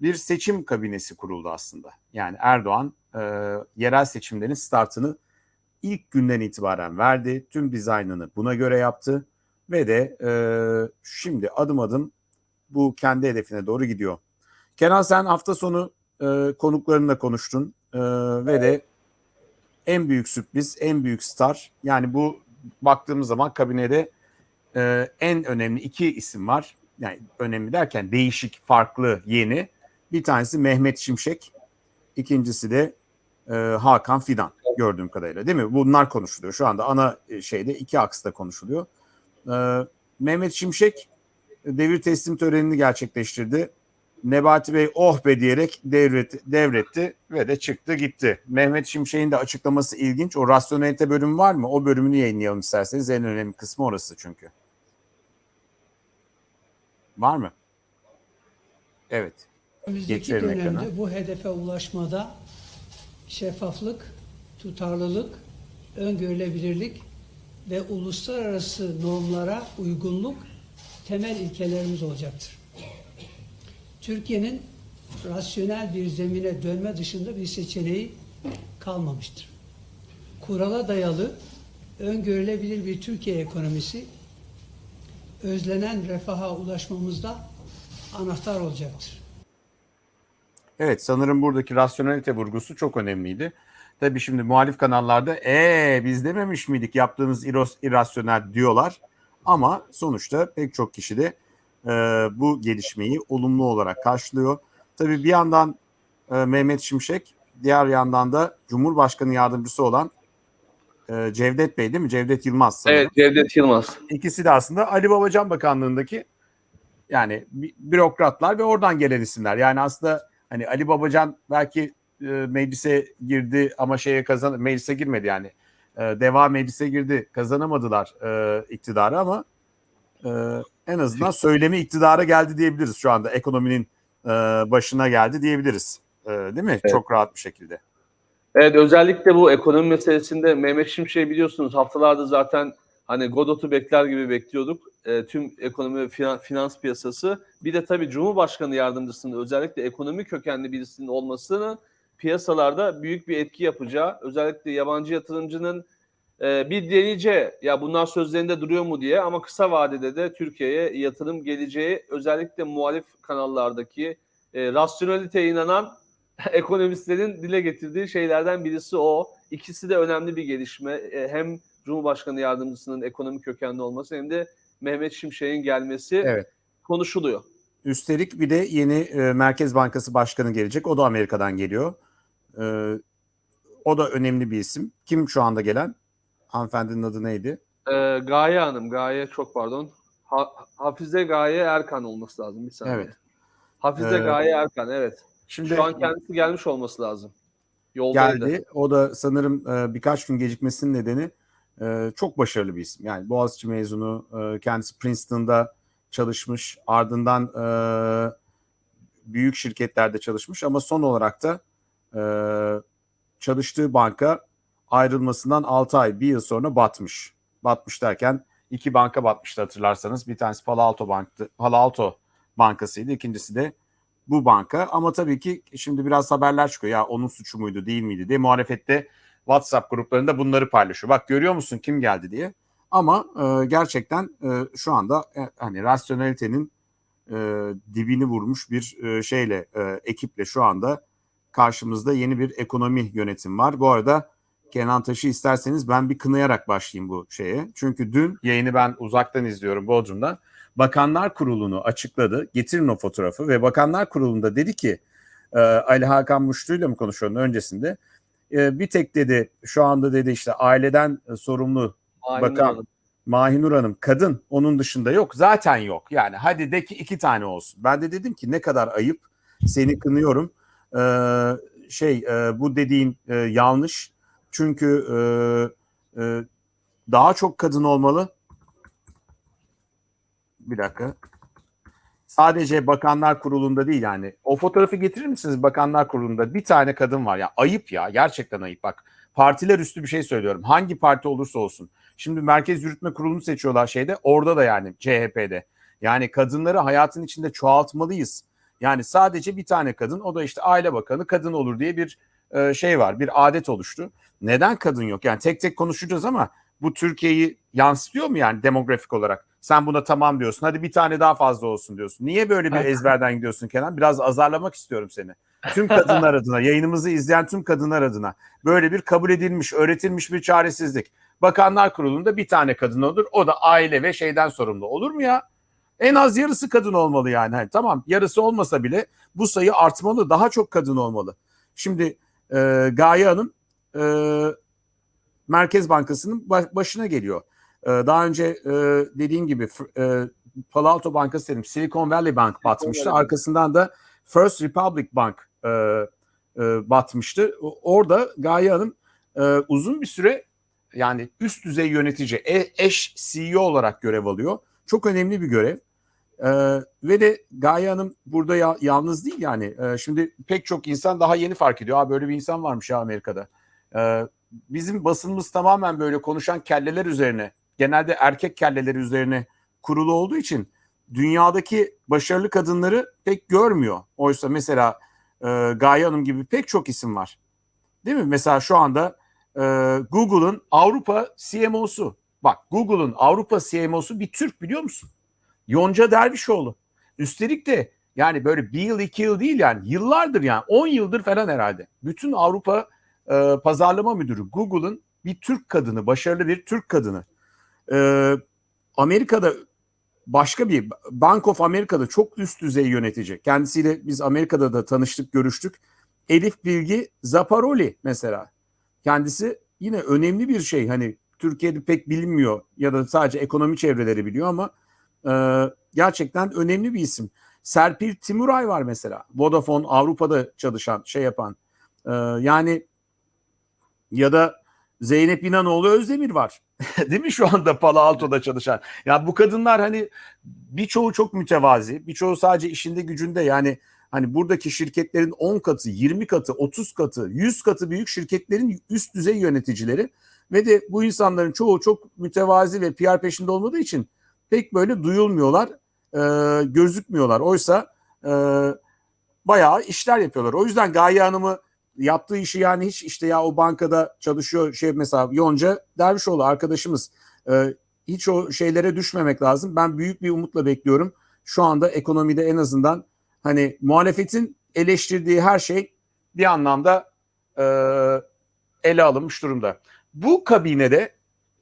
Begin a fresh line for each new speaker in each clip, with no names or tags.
bir seçim kabinesi kuruldu aslında. Yani Erdoğan e, yerel seçimlerin startını ilk günden itibaren verdi. Tüm dizaynını buna göre yaptı ve de e, şimdi adım adım bu kendi hedefine doğru gidiyor. Kenan sen hafta sonu e, konuklarınla konuştun e, ve de en büyük sürpriz, en büyük star yani bu baktığımız zaman kabinede e, en önemli iki isim var. Yani önemli derken değişik, farklı, yeni. Bir tanesi Mehmet Şimşek, ikincisi de e, Hakan Fidan gördüğüm kadarıyla değil mi? Bunlar konuşuluyor. Şu anda ana e, şeyde iki aksta konuşuluyor. E, Mehmet Şimşek devir teslim törenini gerçekleştirdi. Nebati Bey oh be diyerek devretti, devretti ve de çıktı gitti. Mehmet Şimşek'in de açıklaması ilginç. O rasyonelite bölümü var mı? O bölümünü yayınlayalım isterseniz. En önemli kısmı orası çünkü. Var mı? Evet.
Önümüzdeki dönemde
ekrana.
bu hedefe ulaşmada şeffaflık, tutarlılık, öngörülebilirlik ve uluslararası normlara uygunluk temel ilkelerimiz olacaktır. Türkiye'nin rasyonel bir zemine dönme dışında bir seçeneği kalmamıştır. Kurala dayalı, öngörülebilir bir Türkiye ekonomisi özlenen refaha ulaşmamızda anahtar olacaktır.
Evet sanırım buradaki rasyonelite vurgusu çok önemliydi. Tabii şimdi muhalif kanallarda ee biz dememiş miydik yaptığınız iros, irrasyonel diyorlar. Ama sonuçta pek çok kişi de e, bu gelişmeyi olumlu olarak karşılıyor. Tabii bir yandan e, Mehmet Şimşek, diğer yandan da Cumhurbaşkanı yardımcısı olan e, Cevdet Bey değil mi? Cevdet Yılmaz sanırım.
Evet Cevdet Yılmaz.
İkisi de aslında Ali Babacan Bakanlığındaki yani bürokratlar ve oradan gelen isimler. Yani aslında hani Ali Babacan belki e, meclise girdi ama şeye kazan meclise girmedi yani. E, deva meclise girdi kazanamadılar e, iktidarı ama e, en azından söylemi iktidara geldi diyebiliriz şu anda ekonominin e, başına geldi diyebiliriz. E, değil mi?
Evet.
Çok rahat bir şekilde.
Evet özellikle bu ekonomi meselesinde Mehmet Şimşek'i biliyorsunuz haftalarda zaten hani Godot'u bekler gibi bekliyorduk. E, tüm ekonomi ve finan- finans piyasası. Bir de tabii Cumhurbaşkanı yardımcısının özellikle ekonomi kökenli birisinin olmasının piyasalarda büyük bir etki yapacağı. Özellikle yabancı yatırımcının e, bir deneyeceği ya bunlar sözlerinde duruyor mu diye ama kısa vadede de Türkiye'ye yatırım geleceği özellikle muhalif kanallardaki e, rasyonaliteye inanan ekonomistlerin dile getirdiği şeylerden birisi o. İkisi de önemli bir gelişme. E, Hem Cumhurbaşkanı yardımcısının ekonomi kökenli olması hem de Mehmet Şimşek'in gelmesi
Evet.
konuşuluyor.
Üstelik bir de yeni e, Merkez Bankası Başkanı gelecek. O da Amerika'dan geliyor. E, o da önemli bir isim. Kim şu anda gelen? Hanımefendinin adı neydi?
Ee, Gaye Hanım, Gaye çok pardon. Ha- Hafize Gaye Erkan olması lazım bir saniye.
Evet.
Hafize
Ee,
Gaye Erkan evet.
Şimdi
Şu an kendisi gelmiş olması lazım. Yoldaydı.
geldi. O da sanırım e, birkaç gün gecikmesinin nedeni e, çok başarılı bir isim. Yani Boğaziçi mezunu, e, kendisi Princeton'da çalışmış, ardından e, büyük şirketlerde çalışmış ama son olarak da e, çalıştığı banka ayrılmasından 6 ay, bir yıl sonra batmış. Batmış derken iki banka batmıştı hatırlarsanız. Bir tanesi Palo Alto Bank'tı, Palo Alto Bankası'ydı. İkincisi de bu banka. Ama tabii ki şimdi biraz haberler çıkıyor. Ya onun suçu muydu, değil miydi diye muhalefette WhatsApp gruplarında bunları paylaşıyor. Bak görüyor musun kim geldi diye. Ama e, gerçekten e, şu anda e, hani rasyonelitenin e, dibini vurmuş bir e, şeyle e, ekiple şu anda karşımızda yeni bir ekonomi yönetim var. Bu arada Kenan Taş'ı isterseniz ben bir kınayarak başlayayım bu şeye. Çünkü dün yayını ben uzaktan izliyorum Bodrum'da. Bakanlar Kurulu'nu açıkladı. Getirin o fotoğrafı ve Bakanlar Kurulu'nda dedi ki e, Ali Hakan Muştu ile mi konuşuyorum öncesinde? E, bir tek dedi şu anda dedi işte aileden e, sorumlu
Aynen
bakan
öyle.
Mahinur Hanım kadın onun dışında yok zaten yok. Yani hadi de ki iki tane olsun. Ben de dedim ki ne kadar ayıp seni kınıyorum. Ee, şey e, bu dediğin e, yanlış. Çünkü e, e, daha çok kadın olmalı. Bir dakika. Sadece Bakanlar Kurulu'nda değil yani. O fotoğrafı getirir misiniz Bakanlar Kurulu'nda? Bir tane kadın var ya. Ayıp ya. Gerçekten ayıp. Bak partiler üstü bir şey söylüyorum. Hangi parti olursa olsun. Şimdi Merkez Yürütme Kurulu'nu seçiyorlar şeyde. Orada da yani CHP'de. Yani kadınları hayatın içinde çoğaltmalıyız. Yani sadece bir tane kadın o da işte aile bakanı kadın olur diye bir e, şey var bir adet oluştu. Neden kadın yok? Yani tek tek konuşacağız ama bu Türkiye'yi yansıtıyor mu yani demografik olarak? Sen buna tamam diyorsun. Hadi bir tane daha fazla olsun diyorsun. Niye böyle bir ezberden gidiyorsun Kenan? Biraz azarlamak istiyorum seni. Tüm kadınlar adına, yayınımızı izleyen tüm kadınlar adına böyle bir kabul edilmiş, öğretilmiş bir çaresizlik. Bakanlar Kurulu'nda bir tane kadın olur. O da aile ve şeyden sorumlu. Olur mu ya? En az yarısı kadın olmalı yani. Hani tamam yarısı olmasa bile bu sayı artmalı. Daha çok kadın olmalı. Şimdi e, Gaye Hanım e, Merkez Bankası'nın baş- başına geliyor. E, daha önce e, dediğim gibi e, Palo Alto Bankası dedim. Silicon Valley Bank batmıştı. Arkasından da First Republic Bank e, e, batmıştı. Orada Gaye Hanım e, uzun bir süre yani üst düzey yönetici, eş CEO olarak görev alıyor. Çok önemli bir görev. Ee, ve de Gaye Hanım burada ya- yalnız değil yani. Ee, şimdi pek çok insan daha yeni fark ediyor. Aa böyle bir insan varmış ya Amerika'da. Ee, bizim basınımız tamamen böyle konuşan kelleler üzerine, genelde erkek kelleleri üzerine kurulu olduğu için dünyadaki başarılı kadınları pek görmüyor. Oysa mesela e, Gaye Hanım gibi pek çok isim var. Değil mi? Mesela şu anda e, Google'ın Avrupa CMO'su. Bak Google'ın Avrupa CMO'su bir Türk biliyor musun? Yonca Dervişoğlu. Üstelik de yani böyle bir yıl iki yıl değil yani yıllardır yani 10 yıldır falan herhalde. Bütün Avrupa e, pazarlama müdürü Google'ın bir Türk kadını, başarılı bir Türk kadını. E, Amerika'da başka bir Bank of America'da çok üst düzey yönetici. Kendisiyle biz Amerika'da da tanıştık, görüştük. Elif Bilgi Zaparoli mesela. Kendisi yine önemli bir şey. Hani Türkiye'de pek bilinmiyor ya da sadece ekonomi çevreleri biliyor ama e, gerçekten önemli bir isim. Serpil Timuray var mesela. Vodafone Avrupa'da çalışan, şey yapan. E, yani ya da Zeynep İnanoğlu Özdemir var. Değil mi şu anda Palo Alto'da çalışan? Ya bu kadınlar hani birçoğu çok mütevazi. Birçoğu sadece işinde gücünde yani hani buradaki şirketlerin 10 katı, 20 katı, 30 katı, 100 katı büyük şirketlerin üst düzey yöneticileri ve de bu insanların çoğu çok mütevazi ve PR peşinde olmadığı için pek böyle duyulmuyorlar, e, gözükmüyorlar. Oysa e, bayağı işler yapıyorlar. O yüzden Gaye Hanım'ı yaptığı işi yani hiç işte ya o bankada çalışıyor şey mesela Yonca Dervişoğlu arkadaşımız e, hiç o şeylere düşmemek lazım. Ben büyük bir umutla bekliyorum. Şu anda ekonomide en azından hani muhalefetin eleştirdiği her şey bir anlamda e, ele alınmış durumda. Bu kabinede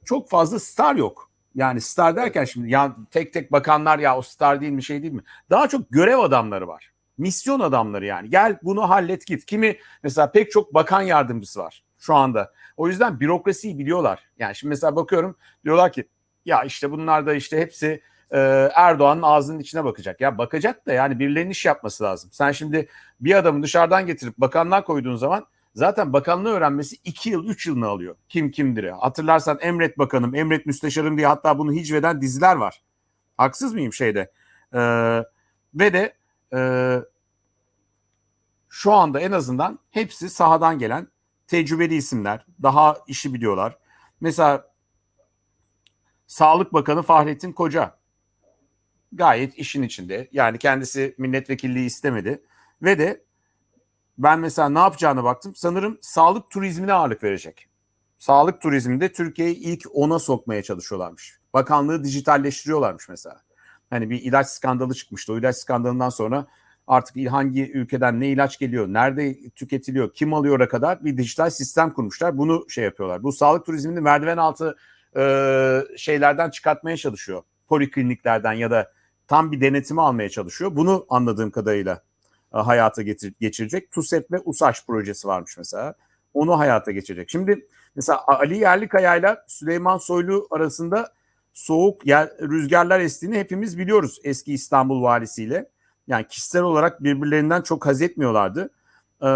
çok fazla star yok. Yani star derken şimdi ya tek tek bakanlar ya o star değil mi şey değil mi? Daha çok görev adamları var. Misyon adamları yani. Gel bunu hallet git. Kimi mesela pek çok bakan yardımcısı var şu anda. O yüzden bürokrasiyi biliyorlar. Yani şimdi mesela bakıyorum diyorlar ki ya işte bunlar da işte hepsi e, Erdoğan'ın ağzının içine bakacak. Ya bakacak da yani birilerinin iş yapması lazım. Sen şimdi bir adamı dışarıdan getirip bakanlığa koyduğun zaman zaten bakanlığı öğrenmesi 2 yıl 3 yılını alıyor. Kim kimdir? Hatırlarsan Emret Bakanım, Emret Müsteşarım diye hatta bunu hicveden diziler var. Haksız mıyım şeyde? E, ve de e, şu anda en azından hepsi sahadan gelen tecrübeli isimler. Daha işi biliyorlar. Mesela Sağlık Bakanı Fahrettin Koca gayet işin içinde. Yani kendisi milletvekilliği istemedi. Ve de ben mesela ne yapacağına baktım. Sanırım sağlık turizmine ağırlık verecek. Sağlık turizminde Türkiye'yi ilk ona sokmaya çalışıyorlarmış. Bakanlığı dijitalleştiriyorlarmış mesela. Hani bir ilaç skandalı çıkmıştı. O ilaç skandalından sonra artık hangi ülkeden ne ilaç geliyor, nerede tüketiliyor, kim alıyor'a kadar bir dijital sistem kurmuşlar. Bunu şey yapıyorlar. Bu sağlık turizmini merdiven altı e, şeylerden çıkartmaya çalışıyor. Polikliniklerden ya da tam bir denetimi almaya çalışıyor. Bunu anladığım kadarıyla e, hayata getir, geçirecek. TUSEP ve USAŞ projesi varmış mesela. Onu hayata geçirecek. Şimdi mesela Ali Yerlikaya ile Süleyman Soylu arasında soğuk yer, rüzgarlar estiğini hepimiz biliyoruz eski İstanbul valisiyle. Yani kişisel olarak birbirlerinden çok haz etmiyorlardı. Ee,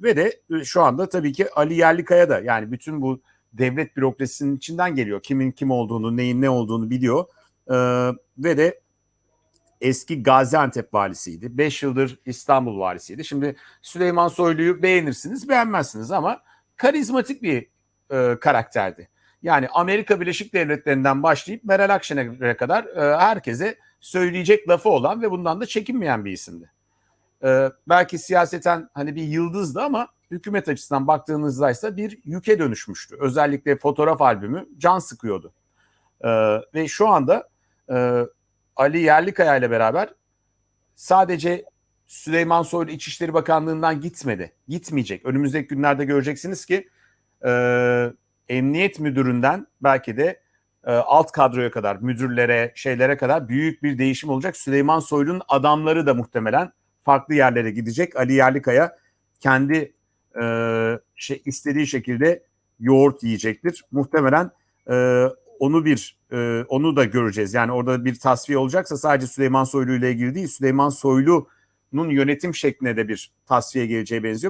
ve de şu anda tabii ki Ali Yerlikaya da yani bütün bu devlet bürokrasisinin içinden geliyor. Kimin kim olduğunu, neyin ne olduğunu biliyor. Ee, ve de eski Gaziantep valisiydi. 5 yıldır İstanbul valisiydi. Şimdi Süleyman Soylu'yu beğenirsiniz, beğenmezsiniz ama karizmatik bir e, karakterdi. Yani Amerika Birleşik Devletleri'nden başlayıp Meral Akşener'e kadar e, herkese söyleyecek lafı olan ve bundan da çekinmeyen bir isimdi. e, belki siyaseten hani bir yıldızdı ama hükümet açısından baktığınızda ise bir yüke dönüşmüştü. Özellikle fotoğraf albümü can sıkıyordu. E, ve şu anda e, Ali Yerlikaya ile beraber sadece Süleyman Soylu İçişleri Bakanlığı'ndan gitmedi. Gitmeyecek. Önümüzdeki günlerde göreceksiniz ki e, emniyet müdüründen belki de e, alt kadroya kadar, müdürlere, şeylere kadar büyük bir değişim olacak. Süleyman Soylu'nun adamları da muhtemelen farklı yerlere gidecek. Ali Yerlikaya kendi e, şey, istediği şekilde yoğurt yiyecektir. Muhtemelen e, onu bir e, onu da göreceğiz. Yani orada bir tasfiye olacaksa sadece Süleyman Soylu ile ilgili değil, Süleyman Soylu'nun yönetim şekline de bir tasfiye geleceği benziyor.